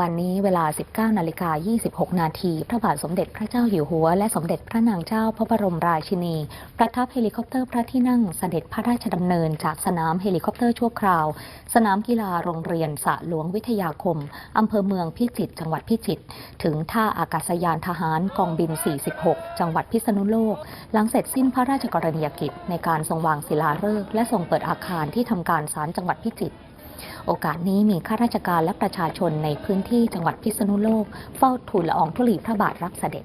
วันนี้เวลา 19 นาฬิกา 26 นาที พระบาทสมเด็จพระเจ้าอยู่หัว และสมเด็จพระนางเจ้าพระบรมราชินี ประทับเฮลิคอปเตอร์พระที่นั่งเสด็จพระราชดำเนินจากสนามเฮลิคอปเตอร์ชั่วคราว สนามกีฬาโรงเรียนสระหลวงวิทยาคม อำเภอเมืองพิจิตร จังหวัดพิจิตร ถึงท่าอากาศยานทหารกองบิน 46 จังหวัดพิษณุโลก หลังเสร็จสิ้นพระราชกรณียกิจในการทรงวางศิลาฤกษ์และทรงเปิดอาคารที่ทำการศาลจังหวัดพิจิตร โอกาสนี้มีข้าราชการและประชาชนในพื้นที่จังหวัดพิษณุโลก เฝ้าทูลละอองธุลีพระบาทรับเสด็จ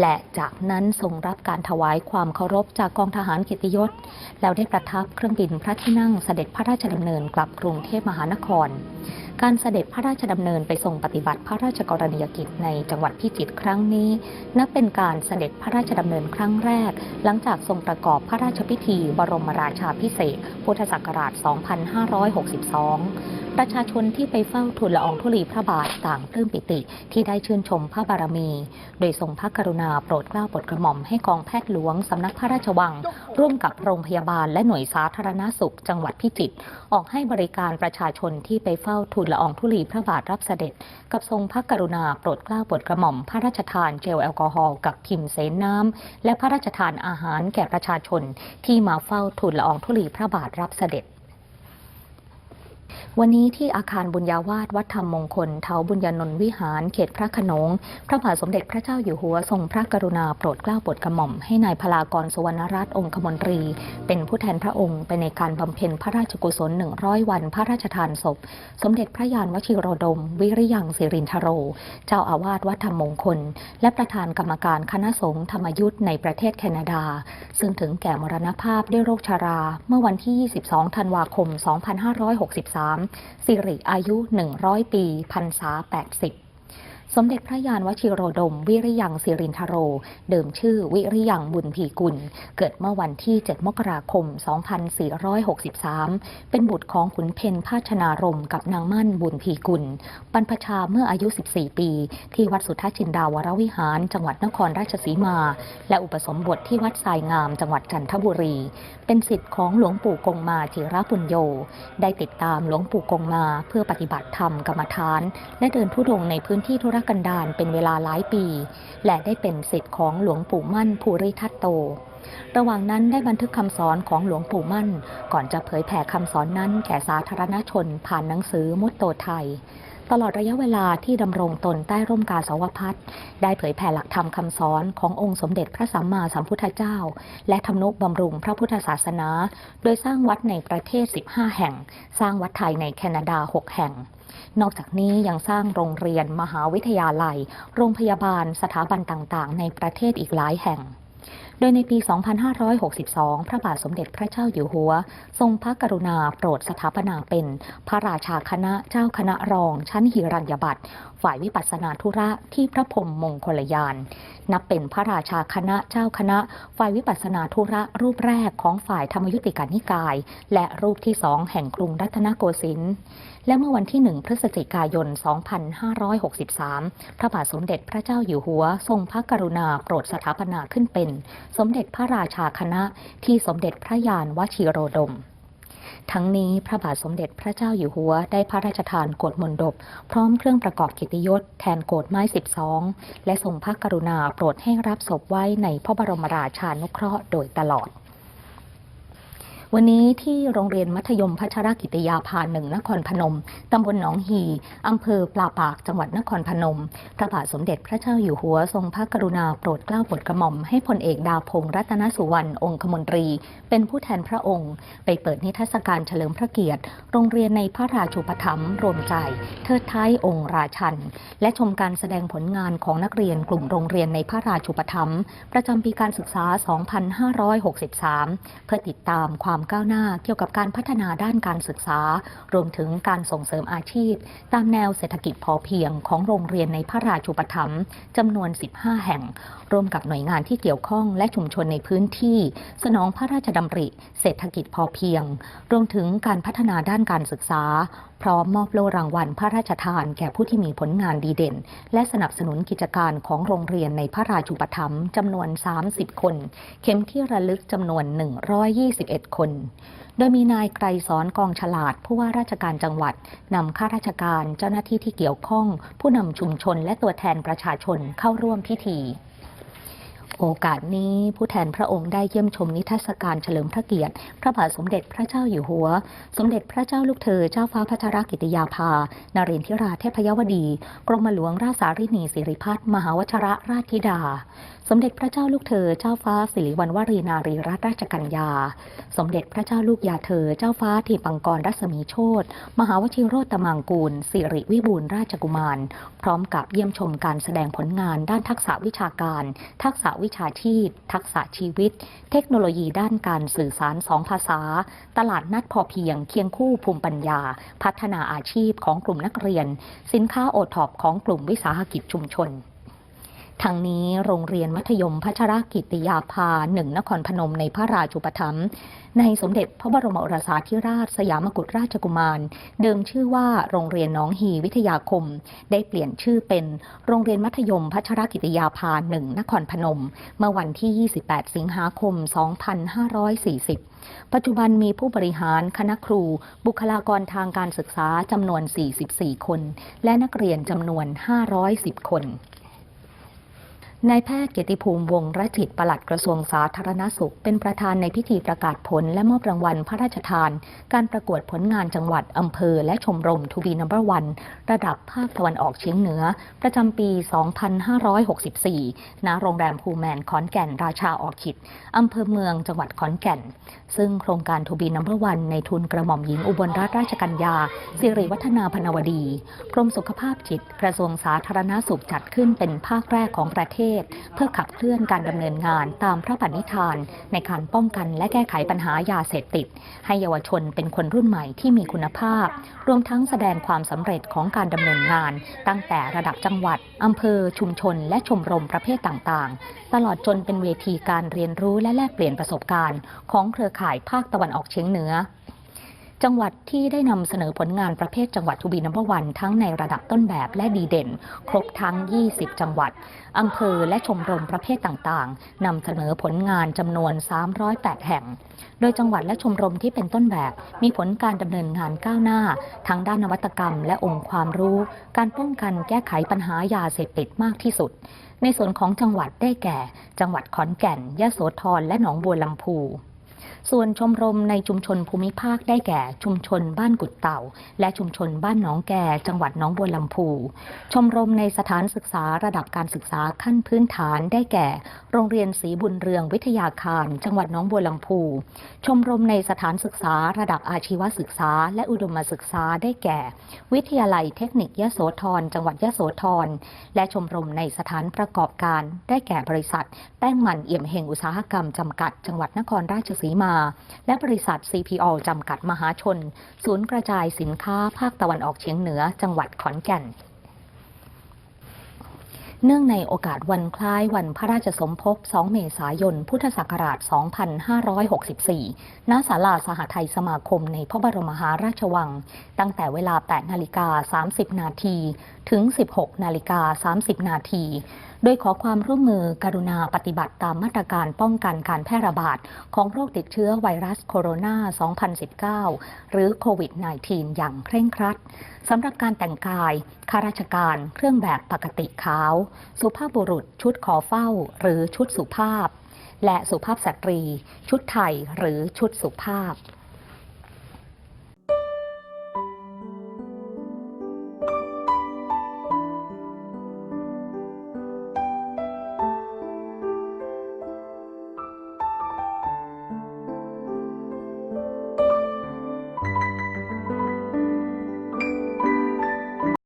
และจากนั้นทรงรับการถวายความเคารพจากกองทหารเกียรติยศ แล้วได้ประทับเครื่องบินพระที่นั่งเสด็จพระราชดำเนินกลับกรุงเทพมหานคร การเสด็จพระราชดำเนินไปทรงปฏิบัติพระราชกรณียกิจในจังหวัดพิจิตรครั้งนี้ นับเป็นการเสด็จพระราชดำเนินครั้งแรก หลังจากทรงประกอบพระราชพิธี บรมราชาพิเศษพุทธศักราช 2562 ประชาชนที่ไปเฝ้าทูลละอองธุลีพระบาทต่างปลื้มปิติที่ได้ชื่นชมพระบารมี โดยทรงพระกรุณาโปรดเกล้าโปรดกระหม่อมให้กองแพทย์หลวง สำนักพระราชวัง ร่วมกับโรงพยาบาลและหน่วยสาธารณสุข จังหวัดพิจิตรออกให้บริการประชาชนที่ไปเฝ้าทูลละอองธุลีพระบาทรับเสด็จ กับทรงพระกรุณาโปรดเกล้าโปรดกระหม่อม พระราชทานเจลแอลกอฮอล์กับพิมพ์เสนน้ำและพระราชทานอาหารแก่ประชาชน ที่มาเฝ้าทูลละอองธุลีพระบาทรับเสด็จ วันนี้ที่อาคารบุญญาวาสวัดธรรมมงคลเทาบุญญานนท์วิหารเขตพระขนง พระบาทสมเด็จพระเจ้าอยู่หัวทรงพระกรุณาโปรดเกล้าโปรดกระหม่อมให้นายพลากรสุวรรณรัตน์องคมนตรี เป็นผู้แทนพระองค์ไปในการบำเพ็ญพระราชกุศล 100 วันพระราชทานศพ สมเด็จพระยานวชิโรดม วิริยังสิรินทโร เจ้าอาวาสวัดธรรมมงคล และประธานกรรมการคณะสงฆ์ธรรมยุทธ์ในประเทศแคนาดา ซึ่งถึงแก่มรณภาพด้วยโรคชารา เมื่อวันที่ 22 ธันวาคม 2563 3สิริอายุ 100 ปีพรรษา 80 สมเด็จพระยานวชิโรดม วิริยังสิรินทโร เดิมชื่อวิริยังบุญพีกุล เกิดเมื่อวันที่ 7 มกราคม 2463 เป็นบุตรของขุนเพนภาชนารมกับนางมั่นบุญพีกุลบรรพชาเมื่ออายุ 14 ปี ที่วัดสุทธจินดาวรวิหาร จังหวัดนครราชสีมา และอุปสมบทที่วัดทรายงาม จังหวัดจันทบุรี เป็นสิทธิ์ของหลวงปู่กงมาจิระปุญโย ได้ติดตามหลวงปู่กงมาเพื่อปฏิบัติธรรมกรรมฐาน และเดินทุดงในพื้นที่ธุรกันดารเป็นเวลาหลายปี และได้เป็นสิทธิ์ของหลวงปู่มั่นภูริทัตโต ระหว่างนั้นได้บันทึกคำสอนของหลวงปู่มั่น ก่อนจะเผยแผ่คำสอนนั้นแก่สาธารณชนผ่านหนังสือมุตโตไทย ตลอดระยะเวลาที่ดำรงตนใต้ร่มกาสาวพัฒน์ได้เผยแผ่หลักธรรมคำสอนขององค์สมเด็จพระสัมมาสัมพุทธเจ้า และทำนุบำรุงพระพุทธศาสนา โดยสร้างวัดในประเทศ 15 แห่ง สร้างวัดไทยในแคนาดา 6 แห่งนอกจากนี้ยังสร้างโรงเรียนมหาวิทยาลัย โรงพยาบาลสถาบันต่างๆ ในประเทศอีกหลายแห่ง ดยในปี 2562 พระบาทสมเด็จพระเจ้าอยู่หัว ทรงพระกรุณาโปรดสถาปนาเป็น พระราชาคณะเจ้าคณะรอง ชั้นหิรัญญบัตรฝ่ายวิปัสสนาธุระที่พระพรมมงคลยาน นับเป็นพระราชาคณะเจ้าคณะ ฝ่ายวิปัสสนาธุระรูปแรกของฝ่ายธรรมยุติกานิกาย และรูปที่สองแห่งกรุงรัตนโกสินทร์และเมื่อวันที่ 1 พฤศจิกายน 2563 พระบาทสมเด็จพระเจ้าอยู่หัว ทรงพระกรุณาโปรดสถาปนาขึ้นเป็นสมเด็จพระราชาคณะที่สมเด็จพระยานวชิโรดม ทั้งนี้พระบาทสมเด็จพระเจ้าอยู่หัวได้พระราชทานโกศมนดบ พร้อมเครื่องประกอบกิติยศแทนโกศไม้ 12 และทรงพระกรุณาโปรดให้รับศพไว้ในพระบรมราชานุเคราะห์โดยตลอด วันนี้ที่โรงเรียนมัธยมพัชรกิติยาภาหนึ่งนครพนม ตำบลหนองฮีอำเภอปลาปาก จังหวัดนครพนม พระบาทสมเด็จพระเจ้าอยู่หัวทรงพระกรุณาโปรดเกล้าโปรดกระหม่อมให้พลเอกดาพงษ์รัตนสุวรรณองคมนตรี เป็นผู้แทนพระองค์ ไปเปิดนิทรรศการเฉลิมพระเกียรติ โรงเรียนในพระราชูปถัมภ์รวมใจ เทิดท้ายองค์ราชัน และชมการแสดงผลงานของนักเรียนกลุ่มโรงเรียนในพระราชูปถัมภ์ประจำปีการศึกษา 2563 เพื่อติดตามความก้าวหน้าเกี่ยวกับการพัฒนาด้านการศึกษา รวมถึงการส่งเสริมอาชีพ ตามแนวเศรษฐกิจพอเพียงของโรงเรียนในพระราชูปถัมภ์จำนวน 15 แห่ง ร่วมกับหน่วยงานที่เกี่ยวข้องและชุมชนในพื้นที่ สนองพระราชดำริ เศรษฐกิจพอเพียง รวมถึงการพัฒนาด้านการศึกษา พร้อมมอบโล่รางวัลพระราชทานแก่ผู้ที่มีผลงานดีเด่น และสนับสนุนกิจการของโรงเรียนในพระราชูปถัมภ์จำนวน 30 คน เข็มที่ระลึกจำนวน 121 คน โดยมีนายไกรสอนกองฉลาด ผู้ว่าราชการจังหวัดนำข้าราชการเจ้าหน้าที่ที่เกี่ยวข้อง ผู้นำชุมชนและตัวแทนประชาชนเข้าร่วมพิธี โอกาสนี้ผู้แทนพระองค์ได้เยี่ยมชมนิทรรศการเฉลิมพระเกียรติ พระบาทสมเด็จพระเจ้าอยู่หัว สมเด็จพระเจ้าลูกเธอเจ้าฟ้าพัชรกิติยาภานเรนทิราเทพยวดี กรมหลวงราชสารินีสิริพัฒน์มหาวชระราชธิดา สมเด็จพระเจ้าลูกเธอเจ้าฟ้าสิริวัณวรีนารีรัตนราชกัญญา สมเด็จพระเจ้าลูกยาเธอเจ้าฟ้าทีปังกรรัศมีโชตมหาวชิโรตมังกูลสิริวิบูลราชกุมาร พร้อมกับเยี่ยมชมการแสดงผลงานด้านทักษะวิชาการ ทักษะวิชาชีพ ทักษะชีวิต เทคโนโลยีด้านการสื่อสารสองภาษา ตลาดนัดพอเพียงเคียงคู่ภูมิปัญญา พัฒนาอาชีพของกลุ่มนักเรียน สินค้าโอท็อปของกลุ่มวิสาหกิจชุมชน ทั้งนี้โรงเรียนมัธยมพัชรกิติยาภาหนึ่งนครพนมในพระราชูปถัมภ์ในสมเด็จพระบรมโอรสาธิราชสยามกุฎราชกุมาร เดิมชื่อว่าโรงเรียนน้องฮีวิทยาคม ได้เปลี่ยนชื่อเป็นโรงเรียนมัธยมพัชรกิติยาภาหนึ่งนครพนม เมื่อวันที่ 28 สิงหาคม 2540 ปัจจุบันมีผู้บริหารคณะครู บุคลากรทางการศึกษาจำนวน 44 คน และนักเรียนจำนวน 510 คน นายแพทย์เกียรติภูมิวงรจิตปลัดกระทรวงสาธารณสุข เป็นประธานในพิธีประกาศผลและมอบรางวัลพระราชทาน การประกวดผลงานจังหวัด อำเภอ และชมรมทูบีนัมเบอร์วันระดับภาคตะวันออกเฉียงเหนือ ประจำปี 2564 ณ โรงแรมภูแมนขอนแก่น ราชาออคิดอำเภอเมืองจังหวัดขอนแก่น ซึ่งโครงการทูบีนัมเบอร์วันในทุนกระหม่อมหญิงอุบลรัตนราชกัญญาสิริวัฒนาพนวดีกรมสุขภาพจิตกระทรวงสาธารณสุขจัดขึ้นเป็นภาคแรกของประเทศเพื่อขับเคลื่อนการดำเนินงานตามพระปณิธาน ในการป้องกันและแก้ไขปัญหายาเสพติด ให้เยาวชนเป็นคนรุ่นใหม่ที่มีคุณภาพ รวมทั้งแสดงความสำเร็จของการดำเนินงาน ตั้งแต่ระดับจังหวัดอำเภอ ชุมชน และชมรมประเภทต่างๆ ตลอดจนเป็นเวทีการเรียนรู้และแลกเปลี่ยนประสบการณ์ ของเครือข่ายภาคตะวันออกเฉียงเหนือ จังหวัดที่ได้นำเสนอผลงานประเภทจังหวัดทูบีนัมเบอร์วันทั้งในระดับต้นแบบและดีเด่น ครบทั้ง 20 จังหวัดอำเภอและชมรมประเภทต่างๆนำเสนอผลงานจำนวน 308 แห่ง โดยจังหวัดและชมรมที่เป็นต้นแบบมีผลการดำเนินงานก้าวหน้า ทั้งด้านนวัตกรรม และองค์ความรู้ การป้องกันแก้ไขปัญหายาเสพติดมากที่สุด ในส่วนของจังหวัดได้แก่ จังหวัดขอนแก่นยะโสธรและหนองบัวลำพู ส่วนชมรมในชุมชนภูมิภาคได้แก่ชุมชนบ้านกุดเต่า และชุมชนบ้านหนองแก่จังหวัดหนองบัวลำพู ชมรมในสถานศึกษาระดับการศึกษาขั้นพื้นฐานได้แก่ โรงเรียนศรีบุญเรืองวิทยาคาร จังหวัดหนองบัวลำพู ชมรมในสถานศึกษาระดับอาชีวศึกษา และอุดมศึกษาได้แก่ วิทยาลัยเทคนิคยโสธรจังหวัดยโสธรและชมรมในสถานประกอบการ ได้แก่บริษัท แป้งมันเอี่ยมเฮงอุตสาหกรรมจำกัด จังหวัดนครราชสีมาและบริษัท CPO จำกัดมหาชน ศูนย์กระจายสินค้าภาคตะวันออกเฉียงเหนือจังหวัดขอนแก่นเนื่องในโอกาสวันคล้ายวันพระราชสมภพ 2 เมษายน พุทธศักราช 2564 ณ ศาลาสหไทยสมาคมในพระบรมหาราชวัง ตั้งแต่เวลา 8 นาฬิกา 30 นาที ถึง 16 นาฬิกา 30 นาที โดยขอความร่วมมือกรุณาปฏิบัติตามมาตรการป้องกันการแพร่ระบาดของโรคติดเชื้อไวรัสโคโรนา 2019 หรือโควิด -19 อย่างเคร่งครัดสำหรับการแต่งกายข้าราชการ เครื่องแบบปกติขาว สุภาพบุรุษชุดขอเฝ้า หรือชุดสุภาพ และสุภาพสตรี ชุดไทยหรือชุดสุภาพ